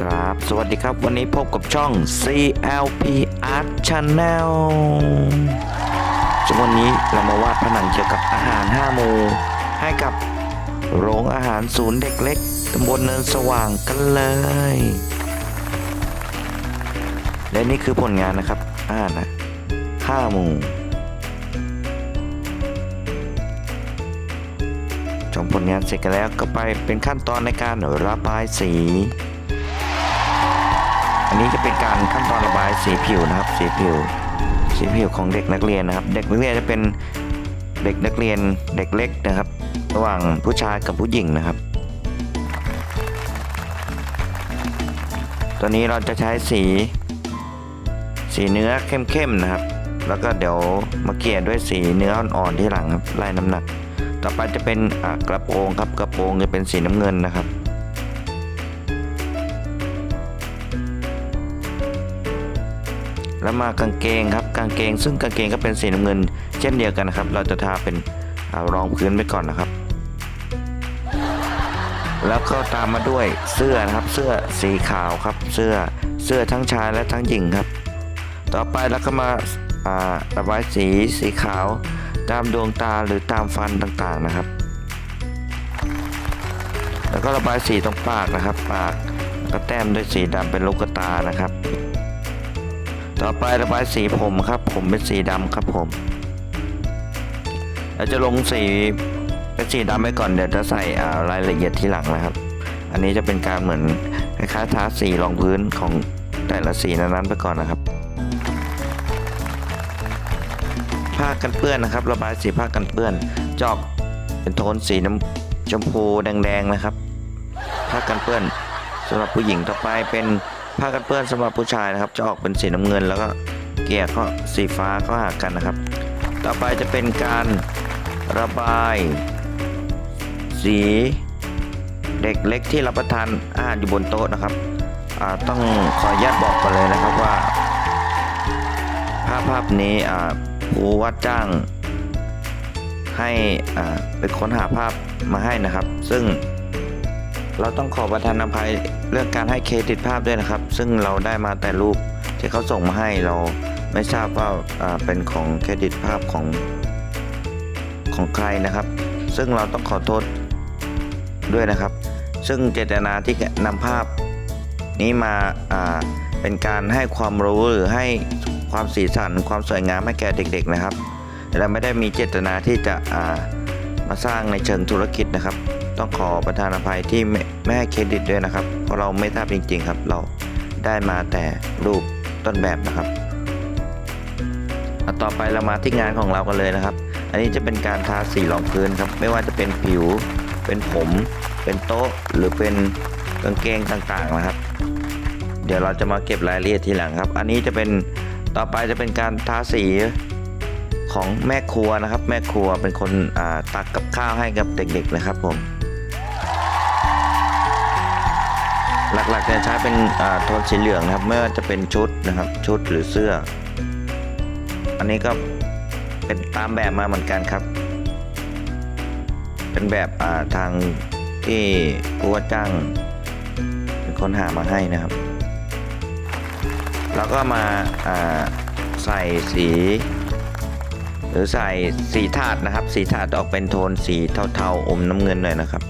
ครับ สวัสดีครับ วันนี้พบกับช่อง CLP Art Channel ซึ่งวันนี้เรามาวาดผนังเกี่ยวกับอาหาร5หมู่ให้กับโรงอาหารศูนย์เด็กเล็กตำบลเนินสว่างกันเลย และนี่คือผลงานนะครับอาหารนะ5หมู่ชมผลงานเสร็จกันแล้วก็ไปเป็นขั้นตอนในการระบายสี อันนี้จะเป็นการขั้นตอนระบายสีผิวนะครับสีผิวสีผิวของเด็กนักเรียนนะครับ เด็กนักเรียนจะเป็นเด็กนักเรียนเด็กเล็กนะครับ ระหว่างผู้ชายกับผู้หญิงนะครับ ตัวนี้เราจะใช้สี สีเนื้อเข้มๆนะครับ แล้วก็เดี๋ยวมาเกลี่ยด้วยสีเนื้ออ่อนๆที่หลังครับไล่น้ำหนัก ต่อไปจะเป็นกระโปรงครับกระโปรงจะเป็นสีน้ำเงินนะครับ แล้วมากางเกงครับกางเกง ซึ่งกางเกงก็เป็นสีน้ำเงิน เช่นเดียวกันนะครับ เราจะทาเป็นอรองพื้นไปก่อนนะครับ แล้วก็ตามมาด้วยเสื้อนะครับเสื้อสีขาวครับ เสื้อเสื้อทั้งชายและทั้งหญิงครับ ต่อไปเราก็มาระบายสีสีขาวตามดวงตาหรือตามฟันต่างๆนะครับ แล้วก็ระบายสีตรงปากนะครับ ปากแล้วก็แต้มด้วยสีดำเป็นลูกตานะครับ ต่อไประบายสีผมครับ ผมเป็นสีดำครับผมเราจะลงสีเป็นสีดำไปก่อนเดี๋ยวจะใส่ารายละเอียดที่หลังนะครับ อันนี้จะเป็นการเหมือนคล้ายๆทาสีรองพื้นของแต่ละสีนั้นๆไปก่อนนะครับผ้ากันเปื้อนนะครับ ระบายสีผ้ากันเปื้อน จอกเป็นโทนสีน้ำชมพูแดงๆนะครับผ้ากันเปื้อนสำหรับผู้หญิงต่อไปเป็น ผ้ากันเปื้อนสำหรับผู้ชายนะครับ จะออกเป็นสีน้ำเงิน แล้วก็เกลี่ยก็สีฟ้าก็หากันนะครับ ต่อไปจะเป็นการระบาย สี เด็กเล็กที่รับประทานอาหารอยู่บนโต๊ะนะครับต้องขออนุญาตบอกก่อนเลยนะครับว่า ภาพภาพนี้ผู้ว่าจ้างให้เป็นค้นหาภาพมาให้นะครับ ซึ่ง เราต้องขอประทานอภัยเรื่องการให้เครดิตภาพด้วยนะครับ ซึ่งเราได้มาแต่รูปที่เขาส่งมาให้เราไม่ทราบว่าเป็นของเครดิตภาพของของใครนะครับ ซึ่งเราต้องขอโทษด้วยนะครับ ซึ่งเจตนาที่นำภาพนี้มาเป็นการให้ความรู้หรือให้ความสีสันความสวยงามให้แก่เด็ก ๆนะครับ และไม่ได้มีเจตนาที่จะามาสร้างในเชิงธุรกิจนะครับ ต้องขอประทานอภัยที่ไม่ให้เครดิตด้วยนะครับ เพราะเราไม่ทราบจริง ๆ ครับ เราได้มาแต่รูปต้นแบบนะครับต่อไปเรามาที่งานของเรากันเลยนะครับ อันนี้จะเป็นการทาสีรองพื้นครับ ไม่ว่าจะเป็นผิว เป็นผม เป็นโต๊ะ หรือเป็นกางเกงต่างๆนะครับ เดี๋ยวเราจะมาเก็บรายละเอียดทีหลังครับ อันนี้จะเป็นต่อไปจะเป็นการทาสีของแม่ครัวนะครับ แม่ครัวเป็นคนตักกับข้าวให้กับเด็กๆนะครับผม หลักๆจะใช้เป็นโทนสีเหลืองนะครับ ไม่ว่าจะเป็นชุดนะครับ ชุดหรือเสื้อ อันนี้ก็เป็นตามแบบมาเหมือนกันครับ เป็นแบบาทางที่ผู้ว่าจ้างเป็นคนหามาให้นะครับ แล้วก็มาาใส่สี หรือใส่สีถาดนะครับ สีถาดออกเป็นโทนสีเทาๆอมน้ำเงินหน่อยนะครับ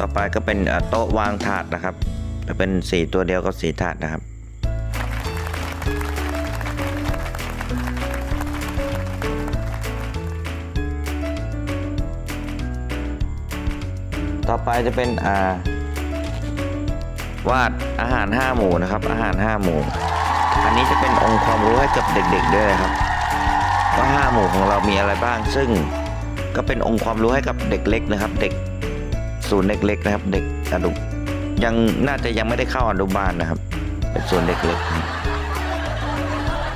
ต่อไปก็เป็นโต๊ะวางถาดนะครับ จะเป็นสีตัวเดียวกับสีถาดนะครับ ต่อไปจะเป็นอ่าวาดอาหาร 5 หมู่นะครับ อาหาร 5 หมู่ อันนี้จะเป็นองค์ความรู้ให้กับเด็กๆด้วยนะครับว่าห้าหมู่ของเรามีอะไรบ้าง ซึ่งก็เป็นองค์ความรู้ให้กับเด็กเล็กนะครับ เด็ก ศูนย์เด็กเล็กนะครับ เด็กอนุยังน่าจะยังไม่ได้เข้าอนุบาลนะครับ เป็นส่วนเด็กเล็ก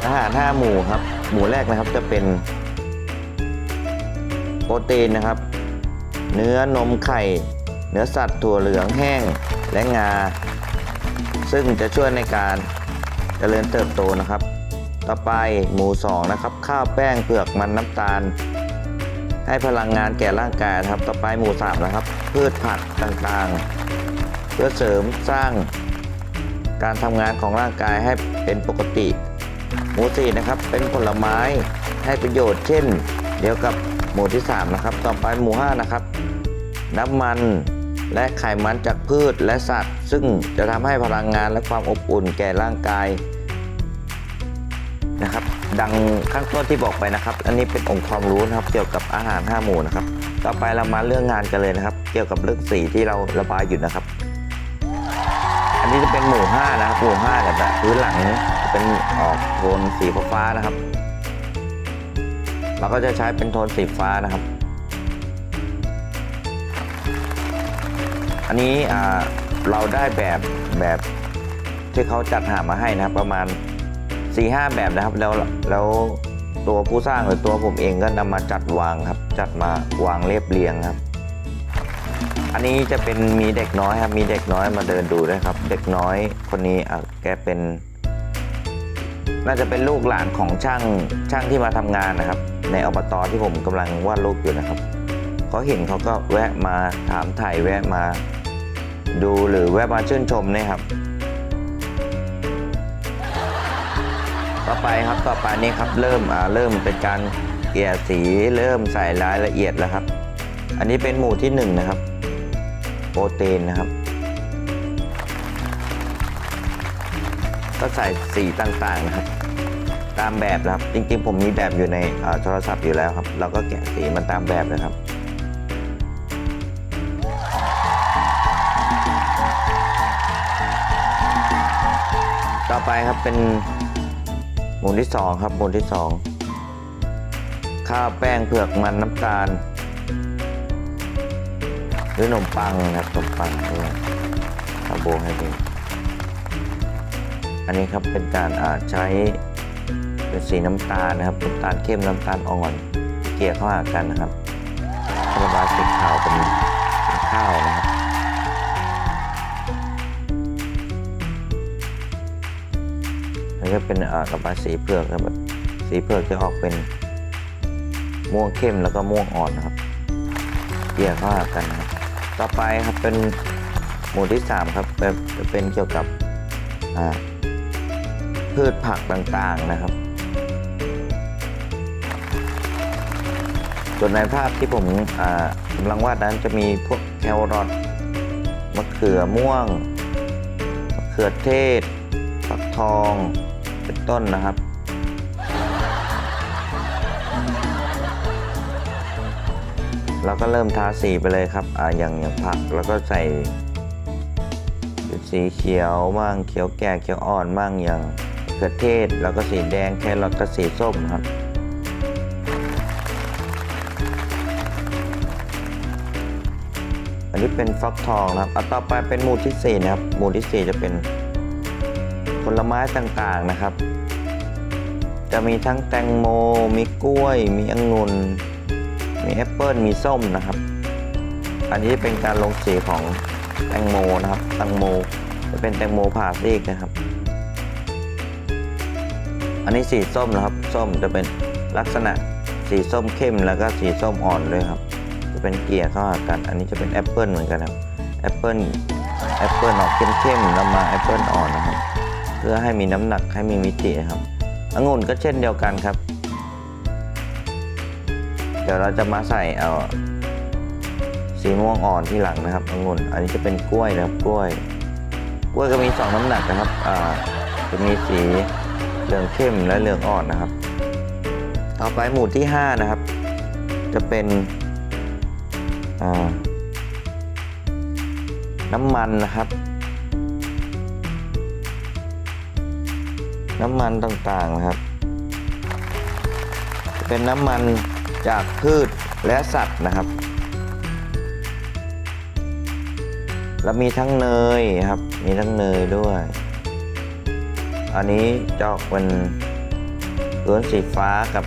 อาหารห้าหมู่ครับ หมู่แรกนะครับจะเป็นโปรตีนนะครับ เนื้อนมไข่ เนื้อสัตว์ถั่วเหลืองแห้งและงา ซึ่งจะช่วยในการเจริญเติบโตนะครับ ต่อไปหมู่2นะครับ ข้าวแป้งเผือกมันน้ำตาล ให้พลังงานแก่ร่างกายครับ ต่อไปหมู่3นะครับ พืชผักต่างๆ เพื่อเสริมสร้างการทำงานของร่างกายให้เป็นปกติหมู่สี่นะครับเป็นผลไม้ให้ประโยชน์เช่น เดียวกับหมู่ที่3นะครับต่อไปหมู่5นะครับ น้ำมันและไขมันจากพืชและสัตว์ ซึ่งจะทำให้พลังงานและความอบอุ่นแก่ร่างกายนะครับ ดังข้างต้นที่บอกไปนะครับ อันนี้เป็นองค์ความรู้นะครับ เกี่ยวกับอาหาร5หมู่นะครับ ต่อไปเรามาเรื่องงานกันเลยนะครับ เกี่ยวกับเรื่องสีที่เราระบายอยู่นะครับ อันนี้จะเป็นหมู่5นะครับหมู่5เนี่ยแบพื้นหลังจะเป็นออกโทนสีฟ้านะครับเราก็จะใช้เป็นโทนสีฟ้านะครับ อันนี้เราได้แบบแบบที่เขาจัดหามาให้นะครับ ประมาณ4-5แบบนะครับ แล้วแล้ว ตัวผู้สร้างหรือตัวผมเองก็นำมาจัดวางครับ จัดมาวางเรียบเรียงครับ อันนี้จะเป็นมีเด็กน้อยครับ มีเด็กน้อยมาเดินดูด้วยครับ เด็กน้อยคนนี้อะแกเป็น น่าจะเป็นลูกหลานของช่างช่างที่มาทำงานนะครับ ในอบตที่ผมกำลังวาดรูปอยู่นะครับเขาเห็นเขาก็แวะมาถามถ่ายแวะมา ดูหรือแวะมาชื่นชมนะครับ ต่อไปครับต่อไปนี้ครับเริ่มอ่าเริ่มเป็นการเกลี่ยสีเริ่มใส่รายละเอียดแล้วครับ อันนี้เป็นหมู่ที่หนึ่งนะครับ โปรตีนนะครับ ก็ใส่สีต่างๆนะครับ ตามแบบนะครับ จริงๆ ผมมีแบบอยู่ในโทรศัพท์อยู่แล้วครับ เราก็แกะสีมันตามแบบนะครับต่อไปครับเป็น หมูที่สองครับหมูที่สองข้าวแป้งเผือกมันน้ำตาล หรือขนมปังนะครับขนมปังด้วยคาโบไฮเดรตอันนี้ครับเป็นการอ่าใช้เป็นสีน้ำตาลนะครับน้ำตาลเข้มน้ำตาลอ่อน เกลี่ยเข้าหากันนะครับ ก็เป็นอ่าระบายสีเผือกครับสีเผือกจะออกเป็นม่วงเข้มแล้วก็ม่วงอ่อนนะครับเกี่ยวข้ากันครับต่อไปครับเป็นหมู่ที่ 3 ครับเป็นจะเป็นเกี่ยวกับพืชผักต่างๆนะครับ ส่วนในภาพที่ผมกำลังวาดนั้นจะมีพวกแครอทมะเขือม่วงมะเขือเทศ ฟักทอง เป็นต้นนะครับเราก็เริ่มทาสีไปเลยครับอ่าอย่างอย่างผักแล้วก็ใส่สีเขียวบ้างเขียวแก่เขียวอ่อนบ้างอย่างมะเขือเทศ แล้วก็สีแดงแครอทก็สีส้มครับอันนี้เป็นฟักทองนะครับเอาต่อไปเป็นหมู่ที่สี่นะครับหมู่ที่สี่จะเป็น ลไม้ต่างๆนะครับ จะมีทั้งแตงโม มีกล้วย มีองุ่น มีแอปเปิลมีส้มนะครับ อันนี้เป็นการลงสีของแตงโมนะครับ แตงโมจะเป็นแตงโมผ่าซีกนะครับ อันนี้สีส้มนะครับ ส้มจะเป็นลักษณะสีส้มเข้มแล้วก็สีส้มอ่อนด้วยครับ จะเป็นเกลี่ยเข้าหากัน อันนี้จะเป็นแอปเปิลเหมือนกันครับ แอปเปิลแอปเปิลออกเข้มๆแล้วมาแอปเปิลอ่อนนะครับ พื่อให้มีน้ำหนักให้มีมิตินะครับองุ่นก็เช่นเดียวกันครับ เดี๋ยวเราจะมาใส่เอาสีม่วงอ่อนที่หลังนะครับองุ่นอันนี้จะเป็นกล้วยนะครับกล้วย กล้วยก็มีสองน้ำหนักนะครับอ่าจะมีสีเหลืองเข้มและเหลืองอ่อนนะครับ ต่อไปหมู่ที่ 5 นะครับ จะเป็นอ่าน้ำมันนะครับ น้ำมันต่างๆนะครับ เป็นน้ำมันจากพืชและสัตว์นะครับ แล้วมีทั้งเนยครับ มีทั้งเนยด้วย อันนี้จออกเป็นล้วนสีฟ้ากับ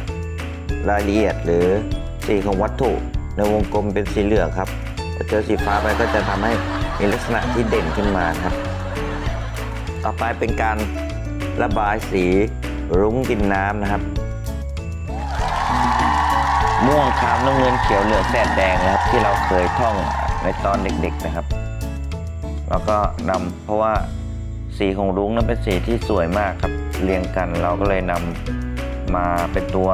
รายละเอียดหรือสีของวัตถุในวงกลมเป็นสีเหลืองครับพอเจอสีฟ้าไปก็จะทำให้มีลักษณะที่เด่นขึ้นมาครับ ต่อไปเป็นการ ระบายสีรุ้งกินน้ำนะครับ ม่วงคามน้ำเงินเขียวเหลืองแสดแดงนะครับ ที่เราเคยท่องในตอนเด็กๆนะครับเราก็นำเพราะว่าสีของรุ้งนั้นเป็นสีที่สวยมากครับเรียงกันเราก็เลยนำมาเป็นตัว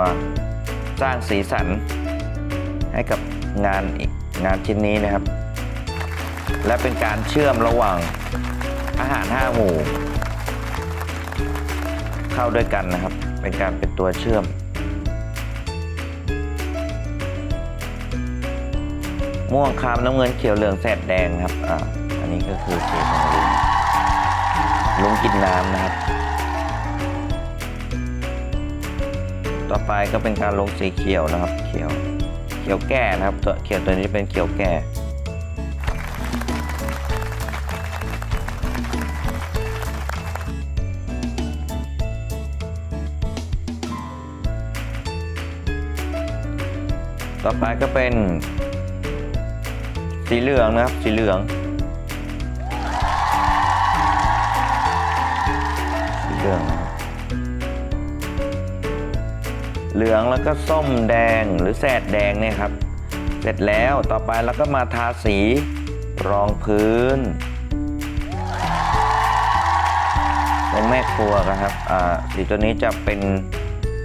สร้างสีสัน ให้กับงานอีกงานชิ้นนี้นะครับ และเป็นการเชื่อมระหว่างอาหารห้าหมู่ เข้าด้วยกันนะครับ เป็นการเป็นตัวเชื่อม ม่วงคามน้ำเงินเขียวเหลืองแสดแดงครับอ่าอันนี้ก็คือสีของลุงลุงกินน้ำนะครับ ต่อไปก็เป็นการลงสีเขียวนะครับ เขียว เขียวแก่นะครับตัวเขียวตัวนี้เป็นเขียวแก่ ต่อไปก็เป็น สีเหลืองนะครับ สีเหลือง สีเหลืองนะครับเหลืองแล้วก็ส้มแดงหรือแสดแดงเนี่ยครับ เสร็จแล้วต่อไปเราก็มาทาสีรองพื้น เป็นแม่ครัวนะครับอ่าสีตัวนี้จะเป็น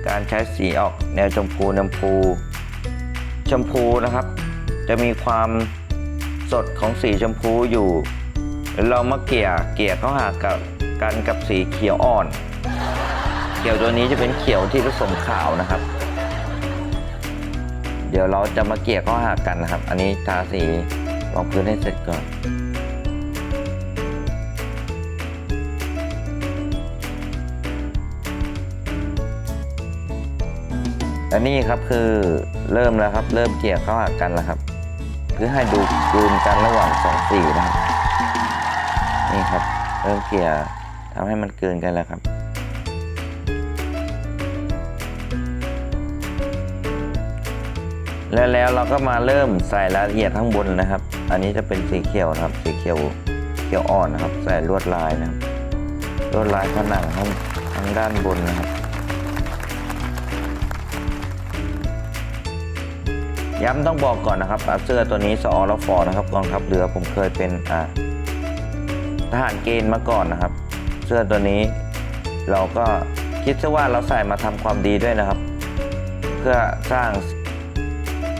การใช้สีออกแนวชมพูน้ำพู ชมพูนะครับ จะมีความสดของสีชมพูอยู่ เรามาเกี่ยเกี่ยเข้าหากับกันกับสีเขียวอ่อน เขียวตัวนี้จะเป็นเขียวที่ผสมขาวนะครับ เดี๋ยวเราจะมาเกี่ยเข้าหากันนะครับ อันนี้ทาสีรองพื้นให้เสร็จก่อนและนี่ครับคือ เริ่มแล้วครับ เริ่มเกี่ยเข้าหากันแล้วครับเพื่อให้ดูกลืนกันระหว่างสองสีนะครับนี่ครับ เริ่มเกี่ยทำให้มันกลืนกันแล้วครับแล้วแล้วเราก็มาเริ่มใส่รายละเอียดข้างบนนะครับ อันนี้จะเป็นสีเขียวนะครับ สีเขียวเขียวอ่อนนะครับ ใส่ลวดลายนะครับลวดลายผนังข้างข้างด้านบนนะครับ ย้ำต้องบอกก่อนนะครับเสื้อตัวนี้สอรฟอนะครับกองทัพเรือผมเคยเป็นทหารเกณฑ์มาก่อนนะครับ เสื้อตัวนี้เราก็คิดซะว่าเราใส่มาทำความดีด้วยนะครับ เพื่อสร้าง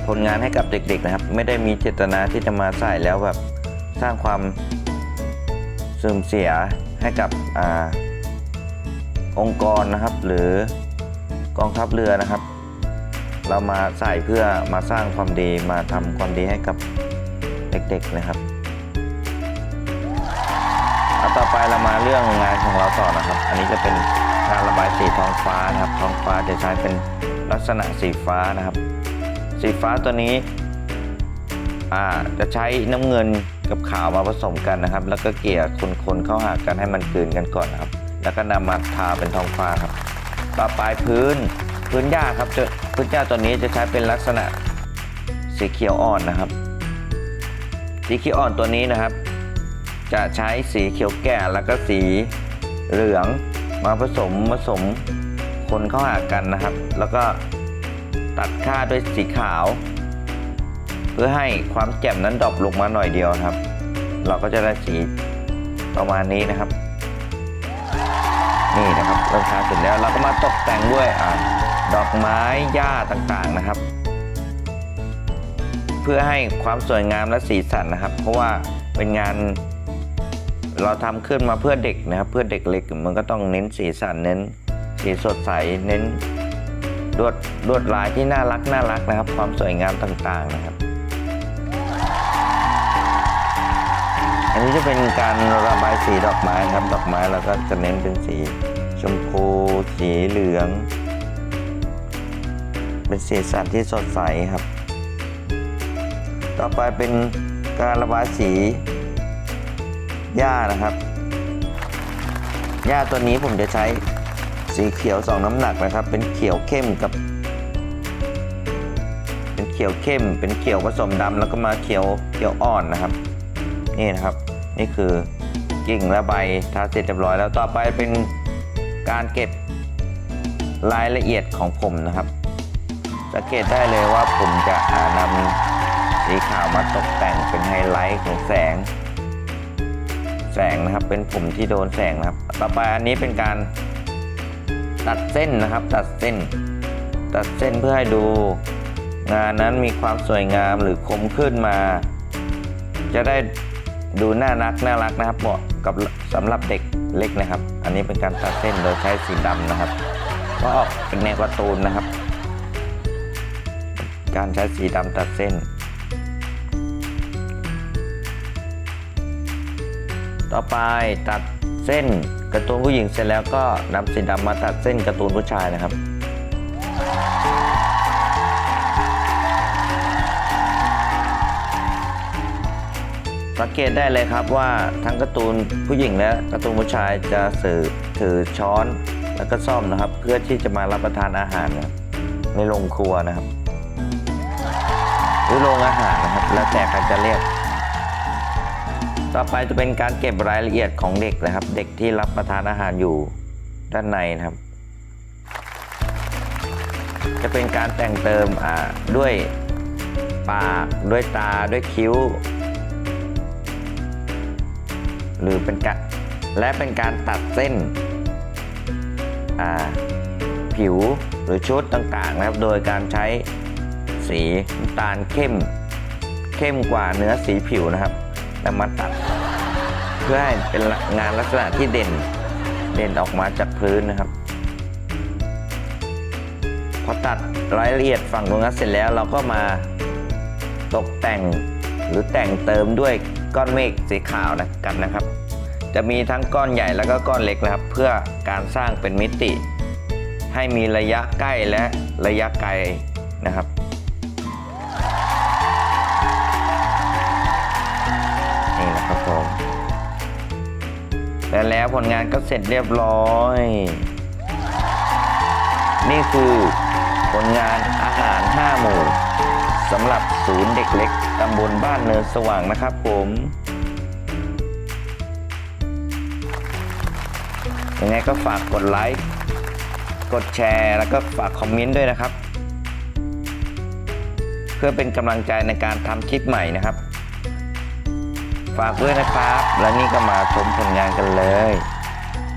ผลงานให้กับเด็กๆนะครับ ไม่ได้มีเจตนาที่จะมาใส่แล้วแบบสร้างความเสื่อมเสียให้กับอองค์กรนะครับ หรือกองทัพเรือนะครับ เรามาใส่เพื่อมาสร้างความดีมาทำความดีให้กับเด็กๆนะครับเอาต่อไปเรามาเรื่องงานของเราต่อนะครับ อันนี้จะเป็นงานระบายสีทองฟ้านะครับทองฟ้าจะใช้เป็นลักษณะสีฟ้านะครับ สีฟ้าตัวนี้จะใช้น้ำเงินกับขาวมาผสมกันนะครับ แล้วก็เกลี่ยคนๆเข้าหากันให้มันกลืนกันก่อนนะครับ แล้วก็นำมาทาเป็นทองฟ้าครับ ต่อไปพื้น พื้นหญ้าครับจะพื้นหญ้าตัวนี้จะใช้เป็นลักษณะสีเขียวอ่อนนะครับ สีเขียวอ่อนตัวนี้นะครับ จะใช้สีเขียวแก่แล้วก็สีเหลืองมาผสมผสมคนเข้าหากันนะครับ แล้วก็ตัดค่าด้วยสีขาว เพื่อให้ความแจ่มนั้นดรอปลงมาหน่อยเดียวครับ เราก็จะได้สีประมาณนี้นะครับ นี่นะครับเริ่มทาเสร็จแล้วเราก็มาตกแต่งด้วยอ่า ดอกไม้หญ้าต่างๆนะครับ เพื่อให้ความสวยงามและสีสันนะครับ เพราะว่าเป็นงานเราทำขึ้นมาเพื่อเด็กนะครับ เพื่อเด็กเล็กมันก็ต้องเน้นสีสันเน้นสีสดใสเน้นลวดลวดลายที่น่ารักน่ารักนะครับ ความสวยงามต่างๆนะครับ อันนี้จะเป็นการระบายสีดอกไม้ครับ ดอกไม้เราก็จะเน้นเป็นสีชมพู สีเหลือง เป็นสีสันที่สดใสครับ ต่อไปเป็นการระบายสีหญ้านะครับหญ้าตัวนี้ผมจะใช้สีเขียวสองน้ำหนักนะครับ เป็นเขียวเข้มกับ เป็นเขียวเข้ม เป็นเขียวผสมดำแล้วก็มาเขียวเขียวอ่อนนะครับ นี่นะครับ นี่คือกิ่งและใบทาเสร็จเรียบร้อยแล้วต่อไปเป็นการเก็บรายละเอียดของผมนะครับ สังเกตได้เลยว่าผมจะหานำสีขาวมาตกแต่งเป็นไฮไลท์ของแสง แสงนะครับเป็นผมที่โดนแสงนะครับ ต่อไปอันนี้เป็นการตัดเส้นนะครับ ตัดเส้น ตัดเส้นเพื่อให้ดู งานนั้นมีความสวยงามหรือคมขึ้นมา จะได้ดูน่ารักน่ารักนะครับเหมาะกับสำหรับเด็กเล็กนะครับ อันนี้เป็นการตัดเส้นโดยใช้สีดำนะครับ ก็ออกเป็นแนวการ์ตูนนะครับ การใช้สีดำตัดเส้น ต่อไปตัดเส้นการ์ตูนผู้หญิงเสร็จแล้วก็นำสีดำมาตัดเส้นการ์ตูนผู้ชายนะครับสังเกตได้เลยครับว่าทั้งการ์ตูนผู้หญิงและการ์ตูนผู้ชายจะสื่อถือช้อนแล้วก็ซ่อมนะครับ เพื่อที่จะมารับประทานอาหารนะในโรงครัวนะครับ หรือโรงอาหารนะครับ แล้วแต่ใครจะเรียก ต่อไปจะเป็นการเก็บรายละเอียดของเด็กนะครับ เด็กที่รับประทานอาหารอยู่ด้านในนะครับ จะเป็นการแต่งเติมอ่าด้วยปากด้วยตาด้วยคิ้ว หรือเป็นการและเป็นการตัดเส้นอ่าผิวหรือชุดต่างๆนะครับ โดยการใช้ สีน้ำตาลเข้ม เข้มกว่าเนื้อสีผิวนะครับแล้วมาตัด เพื่อให้เป็นงานลักษณะที่เด่น เด่นออกมาจากพื้นนะครับ พอตัดรายละเอียดฝั่งตรงนั้นเสร็จแล้วเราก็มาตกแต่งหรือแต่งเติมด้วยก้อนเมฆสีขาวนะกันนะครับ จะมีทั้งก้อนใหญ่แล้วก็ก้อนเล็กนะครับ เพื่อการสร้างเป็นมิติ ให้มีระยะใกล้และระยะไกลนะครับ และแล้วผลงานก็เสร็จเรียบร้อย นี่คือผลงานอาหาร 5 หมู่สำหรับศูนย์เด็กเล็กตำบลบ้านเนินสว่างนะครับผมยังไงก็ฝากกดไลค์กดแชร์ แล้วก็ฝากคอมเมนต์ด้วยนะครับ เพื่อเป็นกำลังใจในการทำคลิปใหม่นะครับ ฝากด้วยนะครับ และนี่ก็มาชมผลงานกันเลย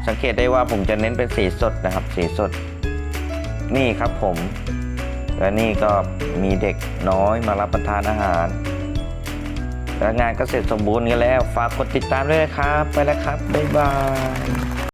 สังเกตได้ว่าผมจะเน้นเป็นสีสดนะครับ สีสด นี่ครับผม และนี่ก็มีเด็กน้อยมารับประทานอาหาร และงานก็เสร็จสมบูรณ์กันแล้ว ฝากกดติดตามด้วยนะครับ ไปแล้วครับ บ๊ายบาย